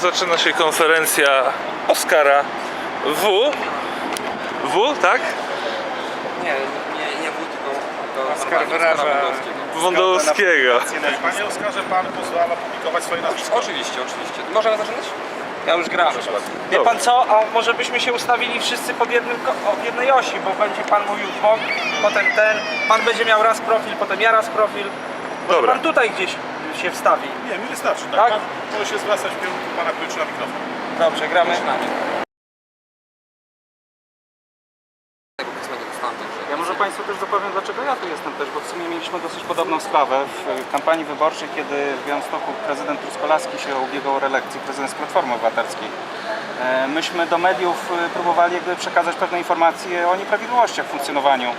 zaczyna się konferencja Oskara W. W, tak? Nie, nie, nie wód, tylko, Oskar Oskara Wądowskiego. Panie Oskarze, pan pozwala publikować swoje nazwisko? Oczywiście, oczywiście. Możemy zaczynać? Ja już gram. Wie pan co, a może byśmy się ustawili wszyscy pod jednym, jednej osi, bo będzie pan mówił w bok, potem ten, pan będzie miał raz profil, potem ja raz profil. Może Dobra. pan tutaj gdzieś się wstawi. Nie, mi wystarczy. Tak? Tak? Pan może się zwracać w kierunku pana klucza na mikrofon. Dobrze, gramy. Ja może Państwu też dopowiem, dlaczego ja tu jestem też, bo w sumie mieliśmy dosyć podobną sprawę w kampanii wyborczej, kiedy w Białymstoku prezydent Truskolaski się ubiegał o reelekcję, prezydent z Platformy Obywatelskiej. E, Myśmy do mediów e, próbowali jakby przekazać pewne informacje o nieprawidłowościach w funkcjonowaniu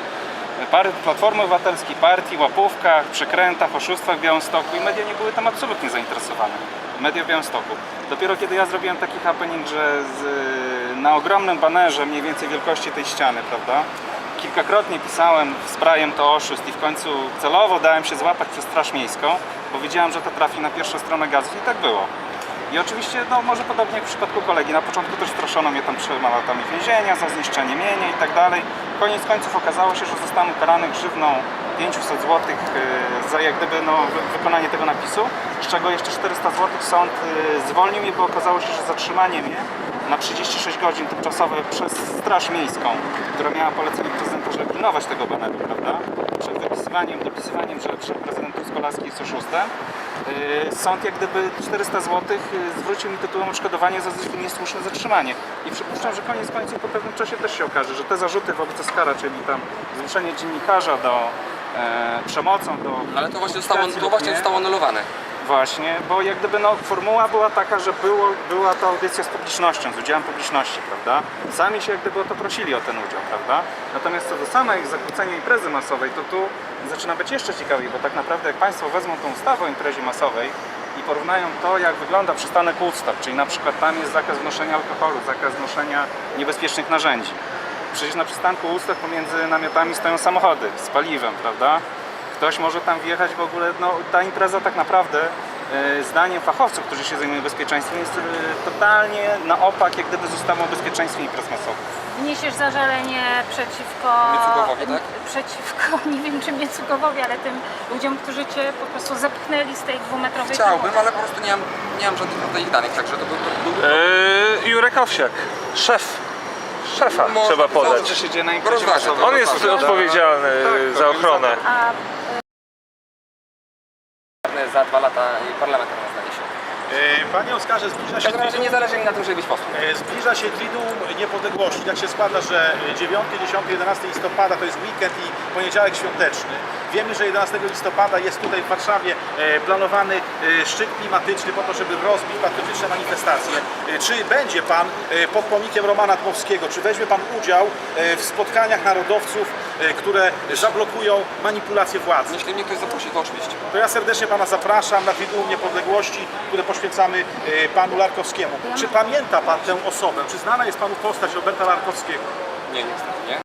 Platformy Obywatelskiej, partii, łapówkach, przekrętach, oszustwach w Białymstoku i media nie były tam absolutnie zainteresowane. Media w Białymstoku. Dopiero kiedy ja zrobiłem taki happening, że z, na ogromnym banerze mniej więcej wielkości tej ściany, prawda, Kilkakrotnie pisałem sprayem to oszust i w końcu celowo dałem się złapać przez Straż Miejską, bo wiedziałem, że to trafi na pierwszą stronę gazet i tak było. I oczywiście, no może podobnie jak w przypadku kolegi, na początku też straszono mnie tam trzema latami więzienia za zniszczenie mienia i tak dalej. Koniec końców okazało się, że zostałem ukarany grzywną 500 zł za jak gdyby no, wy- wykonanie tego napisu, z czego jeszcze 400 zł sąd y, zwolnił mnie, bo okazało się, że zatrzymanie mnie na 36 godzin tymczasowe przez Straż Miejską, która miała polecenie prezydenta, żeby pilnować tego baneru, prawda? Przed wypisywaniem, dopisywaniem, że, że prezydent Truskolaski jest oszustem. Yy, Sąd jak gdyby 400 zł zwrócił mi tytułem odszkodowania za niesłuszne zatrzymanie. I przypuszczam, że koniec końców po pewnym czasie też się okaże, że te zarzuty wobec Oskara, czyli tam zmuszenie dziennikarza do e, przemocą, do... Ale to właśnie zostało, to właśnie nie, zostało anulowane. Właśnie, bo jak gdyby no, formuła była taka, że było, była to audycja z publicznością, z udziałem publiczności, prawda? Sami się jak gdyby o to prosili o ten udział, prawda? Natomiast co do samej zakłócenia imprezy masowej, to tu zaczyna być jeszcze ciekawiej, bo tak naprawdę jak Państwo wezmą tą ustawę o imprezie masowej i porównają to, jak wygląda przystanek Woodstock, czyli na przykład tam jest zakaz wnoszenia alkoholu, zakaz wnoszenia niebezpiecznych narzędzi. Przecież na przystanku Woodstock pomiędzy namiotami stoją samochody z paliwem, prawda? Ktoś może tam wjechać w ogóle, no ta impreza tak naprawdę e, zdaniem fachowców, którzy się zajmują bezpieczeństwem jest e, totalnie na opak jak gdyby z ustawą o bezpieczeństwie imprez masowych. Wniesiesz zażalenie przeciwko... Miecugowowi, tak? Przeciwko, nie wiem czy Miecugowowi, ale tym ludziom, którzy Cię po prostu zepchnęli z tej dwumetrowej Chciałbym, ale po prostu nie mam, nie mam żadnych ich danych, także to by był... Yy, Jurek Owsiak, szef. Szefa Można trzeba podać. On jest odpowiedzialny Tak, za ochronę. A Za dwa lata parlament na nas się. E, Panie Oskarze, zbliża W się każdym razie nie zależy mi na tym, żeby być posłem. E, Zbliża się Triduum Niepodległości. Tak się składa, że 9, 10, 11 listopada to jest weekend i poniedziałek świąteczny. Wiemy, że 11 listopada jest tutaj w Warszawie e, planowany szczyt klimatyczny po to, żeby rozbić patriotyczne manifestacje. Czy będzie Pan pod pomnikiem Romana Dmowskiego? Czy weźmie Pan udział w spotkaniach narodowców, które zablokują manipulację władzy? Jeśli mnie ktoś zaprosi, to oczywiście. To ja serdecznie Pana zapraszam na Triduum Niepodległości, które poświęcamy e, Panu Larkowskiemu. Czy pamięta Pan tę osobę? Czy znana jest Panu postać Roberta Larkowskiego? Nie, niestety nie.